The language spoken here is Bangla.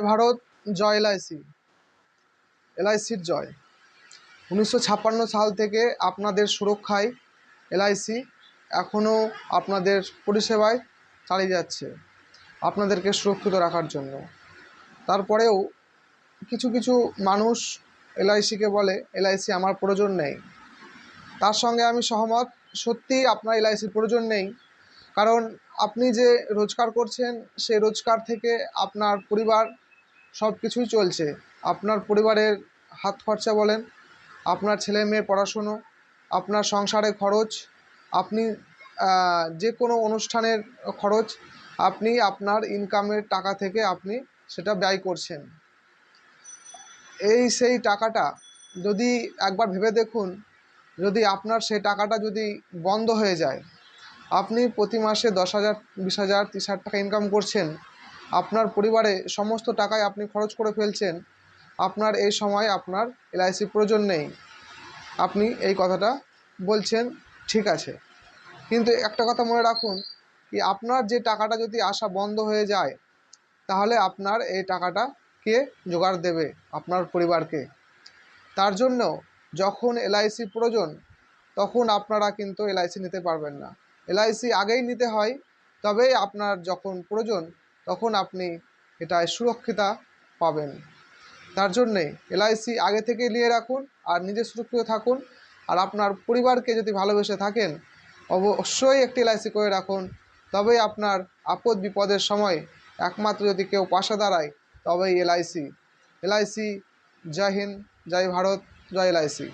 ভারত জয় এলআইসি এলআইসির জয়। উনিশশো ছাপ্পান্ন সাল থেকে আপনাদের সুরক্ষায় এলআইসি এখনও আপনাদের পরিষেবায় চালিয়ে যাচ্ছে আপনাদেরকে সুরক্ষিত রাখার জন্য। তারপরেও কিছু কিছু মানুষ এলআইসিকে বলে এলআইসি আমার প্রয়োজন নেই। তার সঙ্গে আমি সহমত, সত্যিই আপনার এলআইসির প্রয়োজন নেই। কারণ আপনি যে রোজগার করছেন, সেই রোজগার থেকে আপনার পরিবার সব কিছুই চলছে। আপনার পরিবারের হাত খরচা বলেন, আপনার ছেলে মেয়ের পড়াশুনো, আপনার সংসারে খরচ, আপনি যে কোনো অনুষ্ঠানের খরচ, আপনি আপনার ইনকামের টাকা থেকে আপনি সেটা ব্যয় করছেন। এই সেই টাকাটা যদি একবার ভেবে দেখুন, যদি আপনার সেই টাকাটা যদি বন্ধ হয়ে যায়, আপনি প্রতি মাসে দশ হাজার, বিশ হাজার, তিরিশ হাজার টাকা ইনকাম করছেন আপনার পরিবারে সমস্ত টাকায় আপনি খরচ করে ফেলছেন, আপনার এই সময় আপনার এলআইসি প্রয়োজন নেই। আপনি এই কথাটা বলছেন, ঠিক আছে। কিন্তু একটা কথা মনে রাখুন কি, আপনার যে টাকাটা যদি আসা বন্ধ হয়ে যায়, তাহলে আপনার এই টাকাটা কে জোগাড় দেবে? আপনার পরিবারকে। তার জন্য যখন এলআইসি প্রয়োজন, তখন আপনারা কিন্তু এলআইসি নিতে পারবেন না। এলআইসি আগেই নিতে হয়, তবেই আপনার যখন প্রয়োজন তখন আপনি এটায় সুরক্ষিতা পাবেন। তার জন্যে এলআইসি আগে থেকে নিয়ে রাখুন আর নিজে সুরক্ষিত থাকুন। আর আপনার পরিবারকে যদি ভালোবেসে থাকেন, অবশ্যই একটি এলআইসি করে রাখুন। তবেই আপনার আপদ বিপদের সময় একমাত্র যদি কেউ পাশে দাঁড়ায়, তবেই এলআইসি এলআইসি জয় হিন্দ, জয় ভারত, জয় এলআইসি